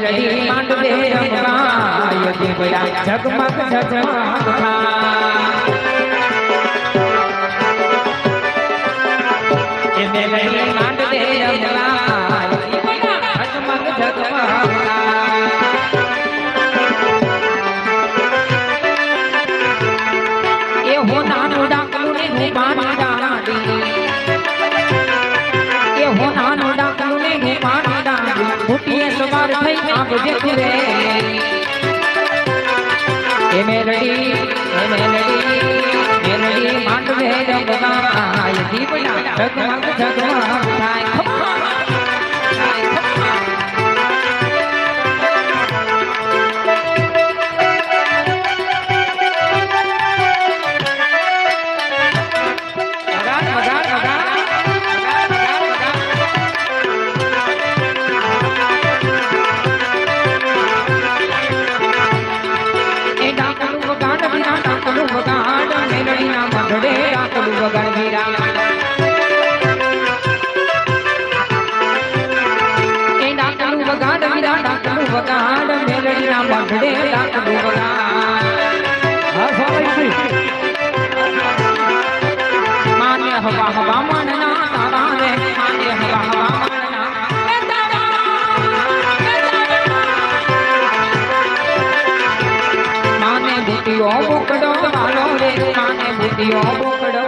મેલડી માંડવે રમવા દેવડા જગમગ જગમગ જગમગ એ હો નાનું ડાકલું ને ડાંગી ફૂટીએ સુમાર થઈ આંખ દેખુરે એ મેલડી એ મેલડી મેલડી માંડવે રમવા આય દીપડા ઢગમગ ઢગમગ વગર વિરામ એ ડાકનું વગાડ વિરા ડાકનું વગાડ મેલડીના બાંધડે માને હવા બોકડો માને ભૂતિયો બોકડો.